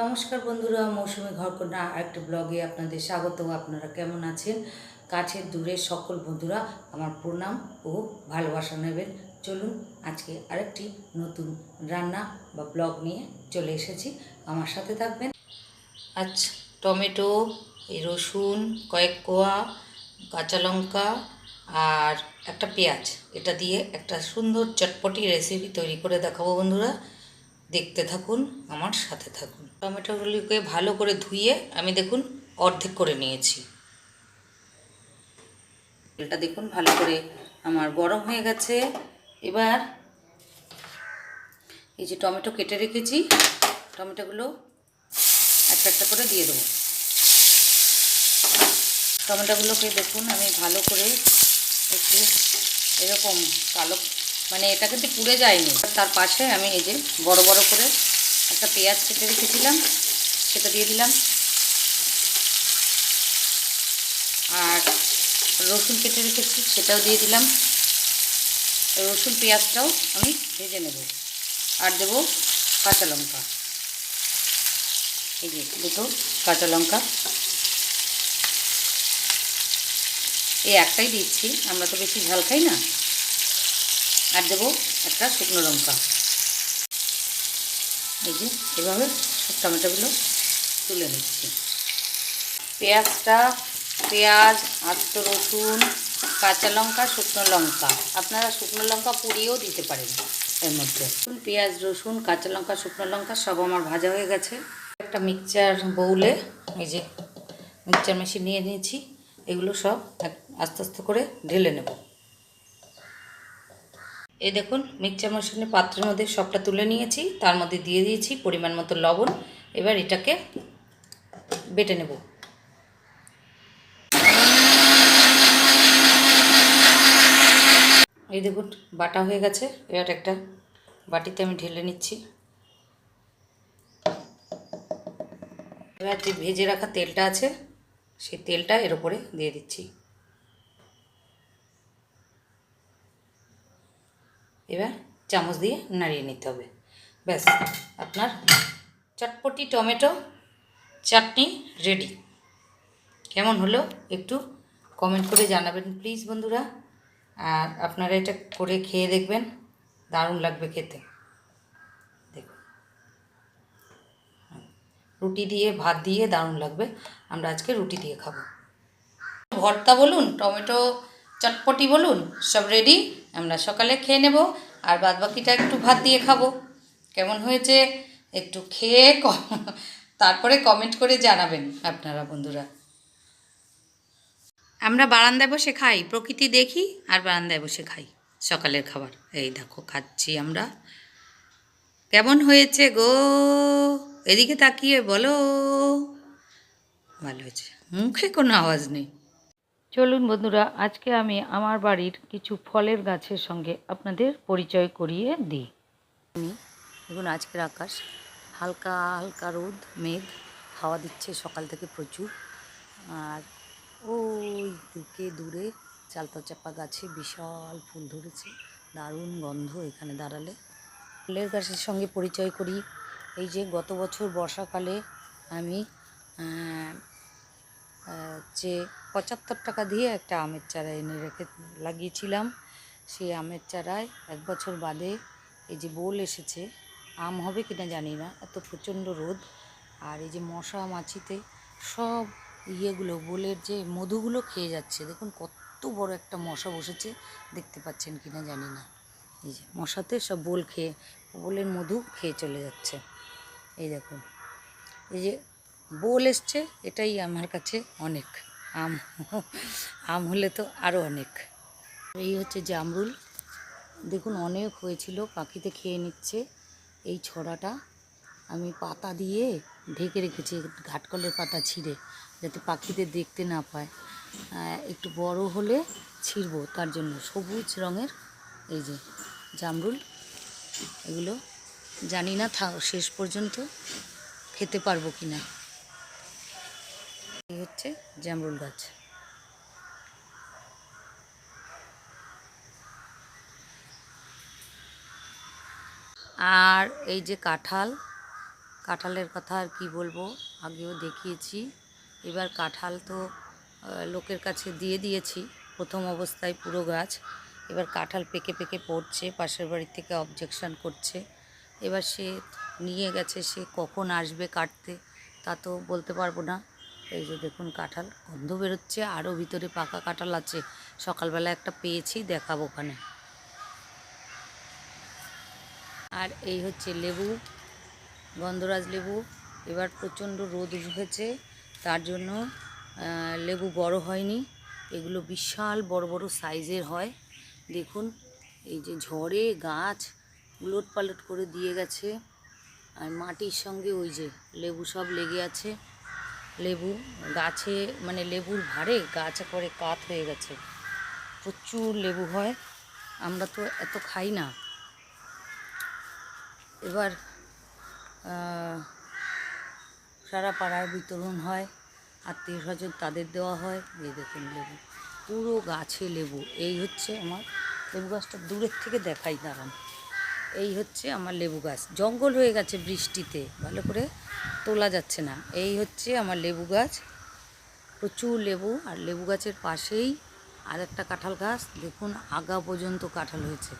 নমস্কার বন্ধুরা, মৌসুমি ঘরকন্যা আরেকটি ব্লগে আপনাদের স্বাগত আপনারা কেমন আছেন? কাছের দূরের সকল বন্ধুরা আমার প্রণাম ও ভালোবাসা নেবেন। চলুন আজকে আরেকটি নতুন রান্না বা ব্লগ নিয়ে চলে এসেছি। আমার সাথে থাকবেন আচ্ছা টমেটো, এই রসুন, কয়েক কোয়া, কাঁচা লঙ্কা আর একটা পেঁয়াজ। এটা দিয়ে একটা সুন্দর চটপটি রেসিপি তৈরি করে দেখাবো বন্ধুরা। দেখতে থাকুন, আমার সাথে থাকুন। টমেটোগুলিকে ভালো করে ধুয়ে আমি দেখুন অর্ধেক করে নিয়েছি। এটা দেখুন ভালো করে আমার গরম হয়ে গেছে। এবার এই যে টমেটো কেটে রেখেছি, টমেটোগুলো একটা একটা করে দিয়ে দেবো। টমেটোগুলোকে দেখুন আমি ভালো করে একটু এরকম কালো মানে এটা কিন্তু পুড়ে যায়নি। তার পাশে আমি এই যে বড় বড় করে একটা পেঁয়াজ কেটে রেখেছিলাম, সেটা দিয়ে দিলাম। আর রসুন কেটে রেখেছি, সেটাও দিয়ে দিলাম। রসুন পেঁয়াজটাও আমি ভেজে নেব। আর দেব কাঁচা লঙ্কা। এই যে দুটো কাঁচা লঙ্কা। এই একটাই দিচ্ছি, আমরা তো বেশি ঝাল খাই না। আর দেবো একটা শুকনো লঙ্কা। এই যে এভাবে টমেটোগুলো তুলে নিচ্ছি। পেঁয়াজটা, পেঁয়াজ আস্ত রসুন, কাঁচা লঙ্কা, শুকনো লঙ্কা। আপনারা শুকনো লঙ্কা পুড়িয়েও দিতে পারেন এর মধ্যে। পেঁয়াজ, রসুন, কাঁচা লঙ্কা, শুকনো লঙ্কা সব আমার ভাজা হয়ে গেছে। একটা মিক্সচার বউলে এই যে মিক্সচার মেশিন নিয়ে নিয়েছি, এগুলো সব আস্তে আস্তে করে ঢেলে নেব। এই দেখুন, মিক্সচার মেশিনের পাত্রের মধ্যে সবটা তুলে নিয়েছি, তার মধ্যে দিয়ে দিয়েছি পরিমাণ মতো লবণ। এবার এটাকে বেটে নেব। এই দেখুন, বাটা হয়ে গেছে। এবার একটা বাটিতে আমি ঢেলে নিচ্ছি। এবার যে ভেজে রাখা তেলটা আছে, সেই তেলটা এর উপরে দিয়ে দিচ্ছি। এবার চামচ দিয়ে নাড়িয়ে নিতে হবে। ব্যাস, আপনার চটপটি টমেটো চাটনি রেডি কেমন হলো একটু কমেন্ট করে জানাবেন প্লিজ বন্ধুরা। আর আপনারা এটা করে খেয়ে দেখবেন, দারুণ লাগবে খেতে। দেখুন। রুটি দিয়ে, ভাত দিয়ে দারুণ লাগবে। আমরা আজকে রুটি দিয়ে খাব। ভর্তা বলুন, টমেটো চটপটি বলুন, সব রেডি আমরা সকালে খেয়ে নেব আর বাদ বাকিটা একটু ভাত দিয়ে খাব। কেমন হয়েছে? একটু খেয়ে তারপরে কমেন্ট করে জানাবেন আপনারা বন্ধুরা। আমরা বারান্দায় বসে খাই, প্রকৃতি দেখি আর বারান্দায় বসে খাই। সকালের খাবার। এই দেখো, খাচ্ছি আমরা। কেমন হয়েছে গো? এদিকে তাকিয়ে বলো। ভালো হয়েছে। মুখে কোনো আওয়াজ নেই। চলুন বন্ধুরা, আজকে আমি আমার বাড়ির কিছু ফলের গাছের সঙ্গে আপনাদের পরিচয় করিয়ে দিই। আমি, দেখুন, আজকের আকাশ হালকা হালকা রোদ, মেঘ, হাওয়া দিচ্ছে সকাল থেকে প্রচুর। আর ওই দিকে দূরে চালতা চাপা গাছে বিশাল ফুল ধরেছে, দারুণ গন্ধ এখানে দাঁড়ালে। ফুলের গাছের সঙ্গে পরিচয় করি, এই যে গত বছর বর্ষাকালে আমি যে পঁচাত্তর টাকা দিয়ে একটা আমের চারা এনে রেখে লাগিয়েছিলাম। সেই আমের চারায় এক বছর বাদে এই যে বোল এসেছে, আম হবে কিনা জানি না, এত প্রচণ্ড রোদ। আর এই যে মশা মাছিতে সব ইয়েগুলো, বোলের যে মধুগুলো খেয়ে যাচ্ছে, দেখুন কত বড় একটা মশা বসেছে, দেখতে পাচ্ছেন কিনা জানি না। এই যে মশাতে সব বোল খেয়ে, বোলের মধু খেয়ে চলে যাচ্ছে। এই দেখুন, এই যে বোল এসছে, এটাই আমার কাছে অনেক। আম আম হলে তো আরও অনেক। এই হচ্ছে জামরুল। দেখুন, অনেক হয়েছিল, পাখিতে খেয়ে নিচ্ছে। এই ছড়াটা আমি পাতা দিয়ে ঢেকে রেখেছি, ঘাটকলের পাতা ছিঁড়ে, যাতে পাখিদের দেখতে না পায়। একটু বড় হলে ছিঁড়বো, তার জন্য সবুজ রঙের এই যে জামরুল। এগুলো জানি না, থা, শেষ পর্যন্ত খেতে পারব কি না হচ্ছে? জামরুল গাছ। আর এই যে কাঁঠাল, কাঁঠালের কথা আর কি বলব? আগেও দেখিয়েছি। এবার কাঁঠাল তো লোকের কাছে দিয়ে দিয়েছি। প্রথম অবস্থায় পুরো গাছ। এবার কাঁঠাল পেকে পেকে পড়ছে, পাশের বাড়ি থেকে অবজেকশন করছে। এবার সে নিয়ে গেছে, সে কখন আসবে কাটতে তা তো বলতে পারব না। এই যে দেখুন কাঁঠাল, গন্ধ বেরোচ্ছে আরও ভিতরে পাকা কাঁঠাল আছে। সকালবেলা একটা পেয়েছি, দেখাবো ওখানে। আর এই হচ্ছে লেবু, গন্ধরাজ লেবু। এবার প্রচণ্ড রোদ উঠেছে, তার জন্য লেবু বড় হয়নি। এগুলো বিশাল বড় বড় সাইজের হয়। দেখুন, এই যে ঝড়ে গাছ উলট পালট করে দিয়ে গেছে। আর মাটির সঙ্গে ওই যে লেবু সব লেগে আছে। লেবু, গাছে মানে লেবুর ভারে গাছে করে কাত হয়ে গেছে। প্রচুর লেবু হয়, আমরা তো এত খাই না। এবার সারা পাড়ার বিতরণ হয়, আত্মীয় স্বজন তাদের দেওয়া হয়, এই দেখুন লেবু। পুরো গাছে লেবু, এই হচ্ছে আমার লেবু গাছটা দূরের থেকে দেখাই, দাঁড়ান। এই হচ্ছে আমার লেবু গাছ। জঙ্গল হয়ে গেছে বৃষ্টিতে, ভালো করে তোলা যাচ্ছে না। এই হচ্ছে আমার লেবু গাছ, প্রচুর লেবু, আর লেবু গাছের পাশেই আর একটা কাঁঠাল গাছ। দেখুন, আগা পর্যন্ত কাঁঠাল হয়েছে।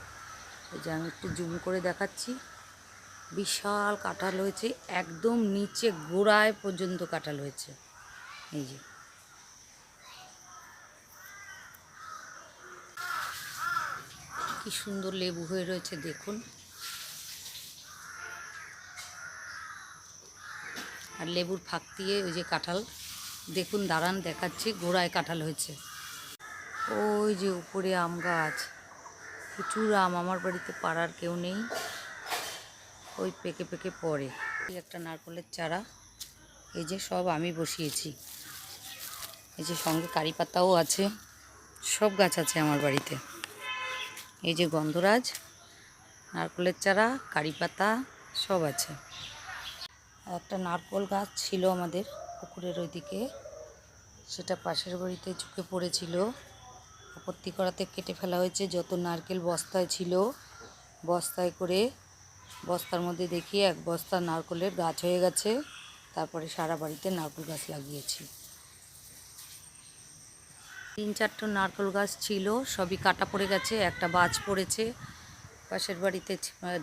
এই যে আমি একটু জুম করে দেখাচ্ছি। বিশাল কাঁঠাল হয়েছে, একদম নিচে গোড়ায় পর্যন্ত কাঁঠাল হয়েছে। এই যে। কি সুন্দর লেবু হয়ে রয়েছে, দেখুন। আর লেবুর ফাঁক দিয়ে ওই যে কাঁঠাল। দেখুন, দাঁড়ান, দেখাচ্ছি, গোড়ায় কাঁঠাল হয়েছে। ওই যে উপরে আম গাছ। প্রচুর আম, আমার বাড়িতে পাড়ার কেউ নেই। ওই পেকে পেকে পড়ে। একটা নারকলের চারা। এই যে সব আমি বসিয়েছি। এই যে সঙ্গে কারি পাতাও আছে। সব গাছ আছে আমার বাড়িতে। এই যে গন্ধরাজ, নারকলের চারা, কারি পাতা, সব আছে। আর একটা নারকল গাছ ছিল আমাদের পুকুরের ওইদিকে। সেটা পাশের বাড়িতে ঝুঁকে পড়েছিল। আপত্তি করাতে কেটে ফেলা হয়েছে। যত নারকেল বস্তায় ছিল, বস্তায় করে বস্তার মধ্যে দেখি এক বস্তা নারকলের গাছ হয়ে গেছে। তারপরে সারা বাড়িতে নারকেল গাছ লাগিয়েছি। তিন চারটে নারকেল গাছ ছিল, সবই কাটা পড়ে গেছে, একটা বাজ পড়েছে। পাশের বাড়িতে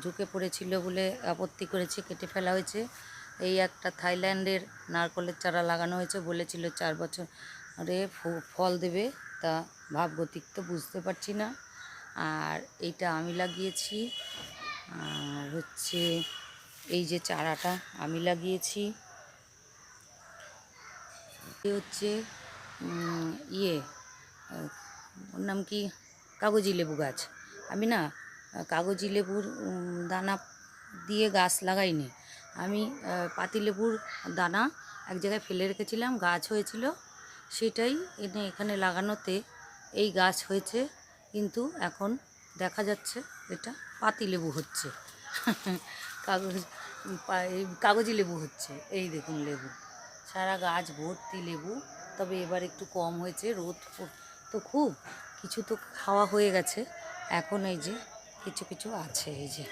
ঢুকে পড়েছিল বলে আপত্তি করেছে, কেটে ফেলা হয়েছে। এই একটা থাইল্যান্ডের নারকলের চারা লাগানো হয়েছে বলেছিল চার বছর ফল দেবে। তা ভাবগতিক তো বুঝতে পারছি না। আর এইটা আমি লাগিয়েছি। আর হচ্ছে এই যে চারাটা আমি লাগিয়েছি। এ হচ্ছে ইয়ে ওর নাম কি? কাগজি লেবু গাছ। আমি না, কাগজি লেবুর দানা দিয়ে গাছ লাগাইনি। আমি পাতিলেবুর দানা এক জায়গায় ফেলে রেখেছিলাম, গাছ হয়েছিল। সেটাই এনে এখানে লাগানোতে এই গাছ হয়েছে, কিন্তু এখন দেখা যাচ্ছে এটা পাতিলেবু হচ্ছে। কাগজ কাগজি লেবু হচ্ছে, এই দেখুন লেবু। সারা গাছ ভর্তি লেবু, তবে এবার একটু কম হয়েছে, রোদ তো খুব, কিছু তো খাওয়া হয়ে গেছে, এখন এই যে কিছু কিছু আছে, এই যে।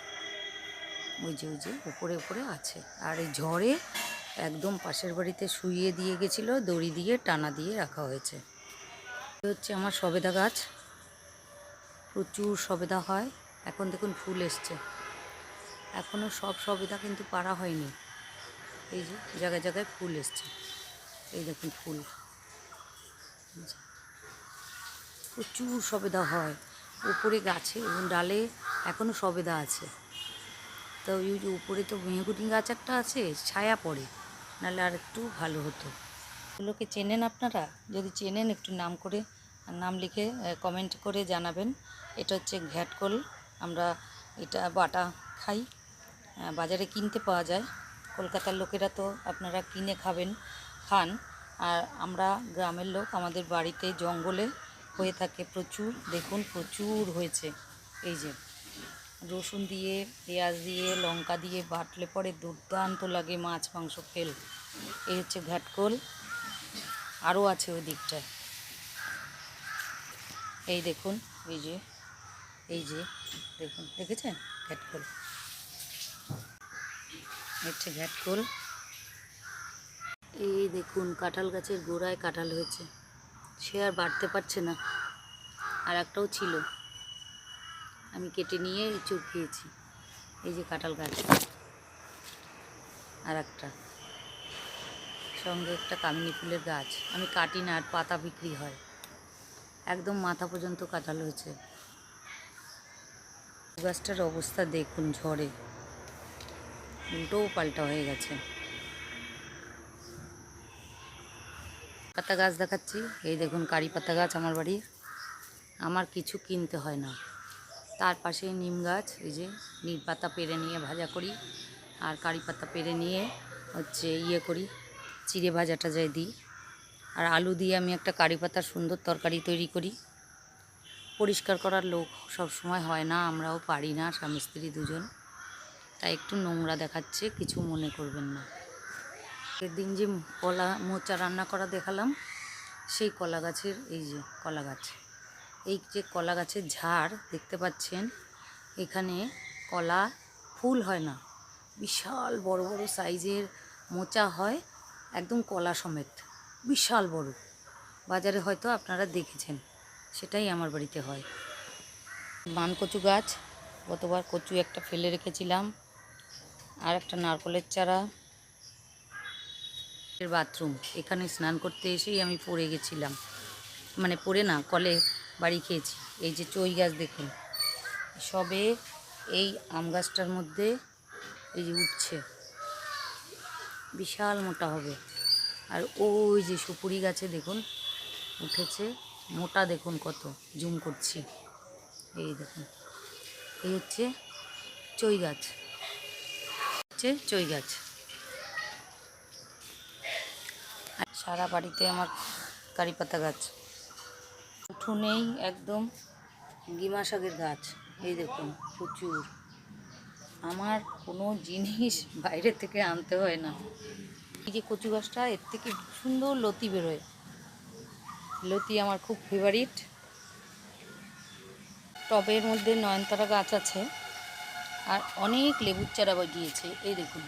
ওই যে ওই যে উপরে উপরে আছে। আর এই ঝড়ে একদম পাশের বাড়িতে শুইয়ে দিয়ে গেছিল, দড়ি দিয়ে, টানা দিয়ে রাখা হয়েছে। হচ্ছে আমার সবেদা গাছ। প্রচুর সবেদা হয়। এখন দেখুন ফুল এসছে। এখনও সব সবেদা কিন্তু পাড়া হয়নি। এই যে, জায়গায় জায়গায় ফুল এসছে। এই দেখুন ফুল। প্রচুর সবেদা হয়। উপরে গাছে এবং ডালে এখনও সবেদা আছে। তো ওই যে উপরে তো মেহগুনি গাছ একটা আছে, ছায়া পড়ে। নাহলে আর একটু ভালো হতো। ওগুলোকে চেনেন আপনারা? যদি চেনেন একটু নাম করে নাম লিখে কমেন্ট করে জানাবেন। এটা হচ্ছে ঘ্যাটকল। আমরা এটা বাটা খাই। বাজারে কিনতে পাওয়া যায়। কলকাতার লোকেরা তো আপনারা কিনে খাবেন, খান। আর আমরা গ্রামের লোক, আমাদের বাড়িতে জঙ্গলে হয়ে থাকে প্রচুর। দেখুন, প্রচুর হয়েছে। এই যে। রসুন দিয়ে, পেঁয়াজ দিয়ে, লঙ্কা দিয়ে বাটলে পরে দুর্দান্ত লাগে মাছ মাংস খেল। এই হচ্ছে ঘাটকোল। আরও আছে ওই দিকটায়। এই দেখুন, এই যে এই যে, দেখুন, দেখেছেন? ঘাটকোল। হচ্ছে ঘ্যাটকোল এই দেখুন, কাঁঠাল গাছের গোড়ায় কাঁঠাল হয়েছে। সে আর বাড়তে পারছে না। আর একটাও ছিল। আমি কেটে নিয়ে চুর খেয়েছি এই যে কাঁঠাল গাছ। আর একটা। সঙ্গে একটা কামিনী ফুলের গাছ। আমি কাটি না, আর পাতা বিক্রি হয়। একদম মাথা পর্যন্ত কাঁঠাল হয়েছে। গাছটার অবস্থা দেখুন, ঝড়ে। উল্টোও পাল্টা হয়ে গেছে। পাতা গাছ দেখাচ্ছি। এই দেখুন, কারি পাতা গাছ আমার বাড়ির। আমার কিছু কিনতে হয় না। তার পাশে নিম গাছ, এই যে নিম পাতা পেরে নিয়ে ভাজা করি। আর কারি পাতা পেরে নিয়ে হচ্ছে ইয়ে করি, চিড়ে ভাজাটা যাই দিই। আর আলু দিয়ে আমি একটা কারি পাতার সুন্দর তরকারি তৈরি করি। পরিষ্কার করার লোক সব সময় হয় না, আমরাও পারি না, স্বামী স্ত্রী দুজন। তাই একটু নোংরা দেখাচ্ছে, কিছু মনে করবেন না। সেদিন যে কলা মোচা রান্না করা দেখালাম, সেই কলা গাছের, এই যে কলা গাছ। এই যে কলা গাছের ঝাড় দেখতে পাচ্ছেন, এখানে কলা ফুল হয় না। বিশাল বড় বড় সাইজের মোচা হয়, একদম কলা সমেত। বিশাল বড়। বাজারে হয়তো আপনারা দেখেছেন, সেটাই আমার বাড়িতে হয়। মান কচু গাছ, গতবার কচু একটা ফেলে রেখেছিলাম, আর একটা নারকলের চারা। বাথরুম, এখানে স্নান করতে এসেই আমি পড়ে গেছিলাম। মানে পড়ে না, কলে বাড়ি খেয়েছি। এই যে চই গাছ দেখুন, সবে এই আম গাছটার মধ্যে এই যে উঠছে। বিশাল মোটা হবে। আর ওই যে সুপুরি গাছে দেখুন, উঠেছে মোটা দেখুন কত, জুম করছি। এই দেখুন, এই হচ্ছে চই গাছ। হচ্ছে চই গাছ। সারা বাড়িতে আমার কারি পাতা গাছ। উঠোনেই একদম গিমা শাকের গাছ। এই দেখুন, প্রচুর। আমার কোনো জিনিস বাইরে থেকে আনতে হয় না। এই যে কচু গাছটা, এর থেকে সুন্দর লতি বেরোয়। লতি আমার খুব ফেভারিট টবের মধ্যে নয়নতারা গাছ আছে, আর অনেক লেবুর চারা গিয়েছে এই দেখুন,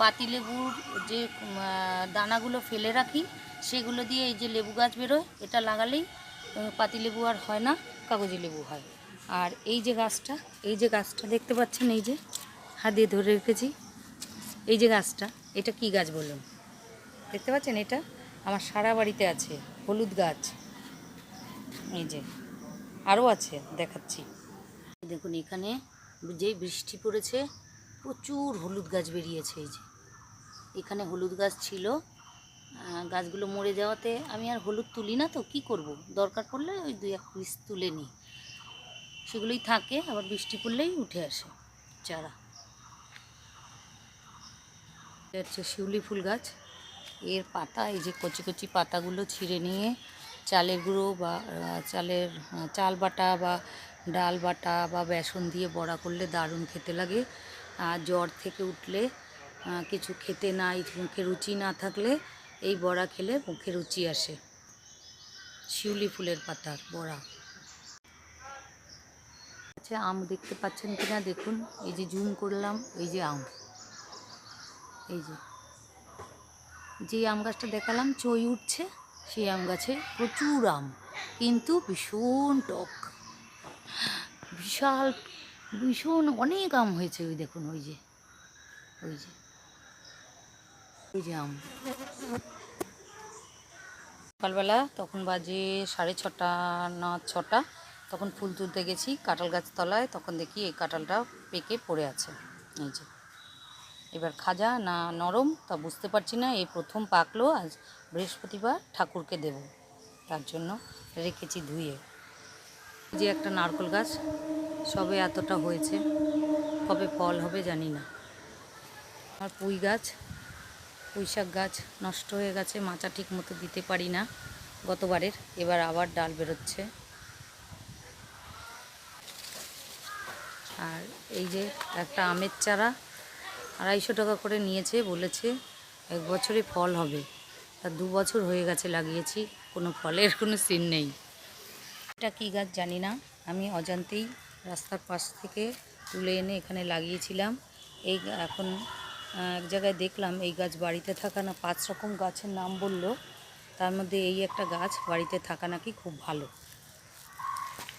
পাতি লেবুর যে দানাগুলো ফেলে রাখি, সেগুলো দিয়ে এই যে লেবু গাছ বেরোয়, এটা লাগালেই উম, পাতি লেবু আর হয় না কাগজি লেবু হয়। আর এই যে গাছটা এই যে গাছটা দেখতে পাচ্ছেন এই যে হাত দিয়ে ধরে রেখেছি। এই যে গাছটা এটা কি গাছ বলুন? দেখতে পাচ্ছেন এটা? আমার সারা বাড়িতে আছে হলুদ গাছ। এই যে আরও আছে দেখাচ্ছি। দেখুন এখানে যেই বৃষ্টি পড়েছে প্রচুর হলুদ গাছ বেরিয়েছে এই যে। এখানে হলুদ গাছ ছিল গাছগুলো মরে যাওয়াতে আমি আর হলুদ তুলি না তো, কি করব? দরকার পড়লে ওই দুই এক পিস তুলে নিই। সেগুলোই থাকে, আবার বৃষ্টি পড়লেই উঠে আসে চারা। হচ্ছে শিউলি ফুল গাছ। এর পাতা, এই যে কচি কচি পাতাগুলো ছিঁড়ে নিয়ে চালের গুঁড়ো বা চালের চাল বাটা বা ডাল বাটা বা বেসন দিয়ে বড়া করলে দারুণ খেতে লাগে। আর জ্বর থেকে উঠলে কিছু খেতে নাই, মুখে রুচি না থাকলে এই বড়া খেলে মুখে রুচি আসে। শিউলি ফুলের পাতার বড়া। আচ্ছা আম দেখতে পাচ্ছেন কিনা? দেখুন, এই যে জুম করলাম, এই যে আম। এই যে। যে আম গাছটা দেখালাম, চই উঠছে, সেই আম গাছে প্রচুর আম, কিন্তু ভীষণ টক। বিশাল, ভীষণ অনেক আম হয়েছে, ওই দেখুন, ওই যে ওই যে। আম সকালবেলা তখন বাজে সাড়ে ছটা, না, ছটা। তখন ফুল তুলতে গেছি কাঁঠাল গাছ তলায়। তখন দেখি এই কাঁঠালটা পেকে পড়ে আছে। এই যে। এবার খাজা না নরম তা বুঝতে পারছি না। এই প্রথম পাকলো, আজ বৃহস্পতিবার ঠাকুরকে দেব। তার জন্য রেখেছি ধুয়ে। যে একটা নারকল গাছ, সবে এতটা হয়েছে। কবে ফল হবে জানি না। আর পুঁই গাছ পুঁই শাক গাছ নষ্ট হয়ে গেছে, মাচা ঠিক মতো দিতে পারি না গতবারের। এবার আবার ডাল বেরোচ্ছে। আর এই যে একটা আমের চারা আড়াইশো টাকা করে নিয়েছে, বলেছে এক বছরে ফল হবে। তা দু বছর হয়ে গেছে লাগিয়েছি, কোনো ফলের কোনো সিন নেই। এটা কী গাছ জানি না। আমি অজান্তেই রাস্তার পাশ থেকে তুলে এনে এখানে লাগিয়েছিলাম। এই এখন এক জায়গায় দেখলাম এই গাছ বাড়িতে থাকা না, পাঁচ রকম গাছের নাম বলল। তার মধ্যে এই একটা গাছ বাড়িতে থাকা নাকি খুব ভালো।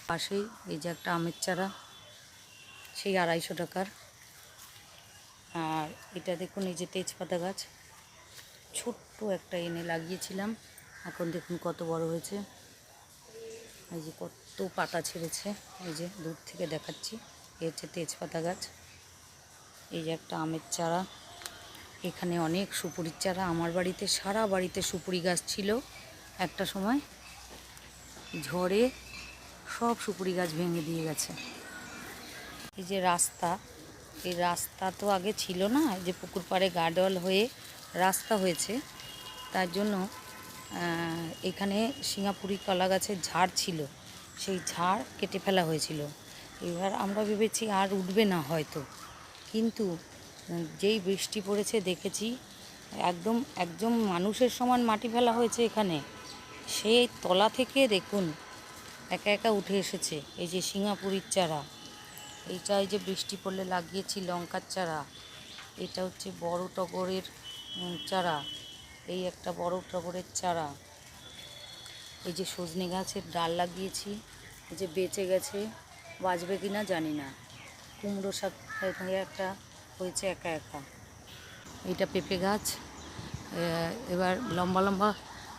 পাশেই এই যে একটা আমের চারা, সেই আড়াইশো টাকার। আর এটা দেখুন, এই যে তেজপাতা গাছ। ছোট্ট একটা এনে লাগিয়েছিলাম। এখন দেখুন কত বড় হয়েছে। এই যে কত পাতা ছেড়েছে। এই যে দূর থেকে দেখাচ্ছি। এই হচ্ছে তেজপাতা গাছ। এই যে একটা আমের চারা। এখানে অনেক সুপুরির চারা। আমার বাড়িতে, সারা বাড়িতে সুপুরি গাছ ছিল একটা সময়। ঝড়ে সব সুপুরি গাছ ভেঙে দিয়ে গেছে। এই যে রাস্তা, এই রাস্তা তো আগে ছিল না, এই যে পুকুর পাড়ে গার্ডওয়াল হয়ে রাস্তা হয়েছে। তার জন্য এখানে সিঙ্গাপুরি কলা গাছের ঝাড় ছিল। সেই ঝাড় কেটে ফেলা হয়েছিল। এবার আমরা ভেবেছি আর উঠবে না হয়তো। কিন্তু যেই বৃষ্টি পড়েছে দেখেছি, একদম একদম মানুষের সমান মাটি ফেলা হয়েছে এখানে। সেই তলা থেকে দেখুন, একা একা উঠে এসেছে এই যে সিঙ্গাপুরির চারা। এইটা এই যে বৃষ্টি পড়লে লাগিয়েছি লঙ্কার চারা। এটা হচ্ছে বড় টগরের চারা। এই একটা বড় টগরের চারা। এই যে সজনে গাছের ডাল লাগিয়েছি। এই যে বেঁচে গেছে, বাঁচবে কি না জানি না। কুমড়ো শাক একটা হয়েছে একা একা। এটা পেঁপে গাছ। এবার লম্বা লম্বা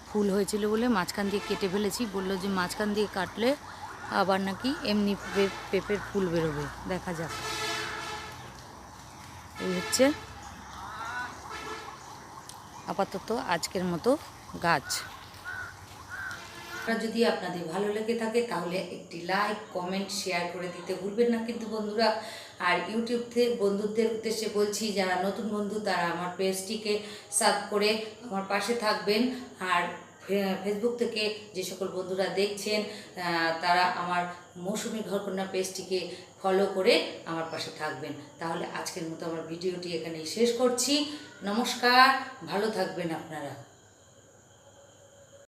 ফুল হয়েছিল বলে মাঝখান দিয়ে কেটে ফেলেছি। বলল যে মাঝখান দিয়ে কাটলে আবার নাকি এমনি পেঁপের ফুল বেরোবে। দেখা যাক। এই হচ্ছে আপাতত আজকের মতো গাছ। যদি আপনাদের ভালো লেগে থাকে, তাহলে একটি লাইক কমেন্ট শেয়ার করে দিতে ভুলবেন না কিন্তু বন্ধুরা। আর ইউটিউব থেকে বন্ধুদের উদ্দেশ্যে বলছি, যারা নতুন বন্ধু, তারা আমার পেজটিকে সাব করে আমার পাশে থাকবেন। আর ফেসবুক থেকে যে সকল বন্ধুরা দেখছেন তারা আমার মৌসুমি ঘরকন্যা পেজটিকে ফলো করে আমার পাশে থাকবেন। তাহলে আজকের মতো আমার ভিডিওটি এখানেই শেষ করছি। নমস্কার, ভালো থাকবেন আপনারা।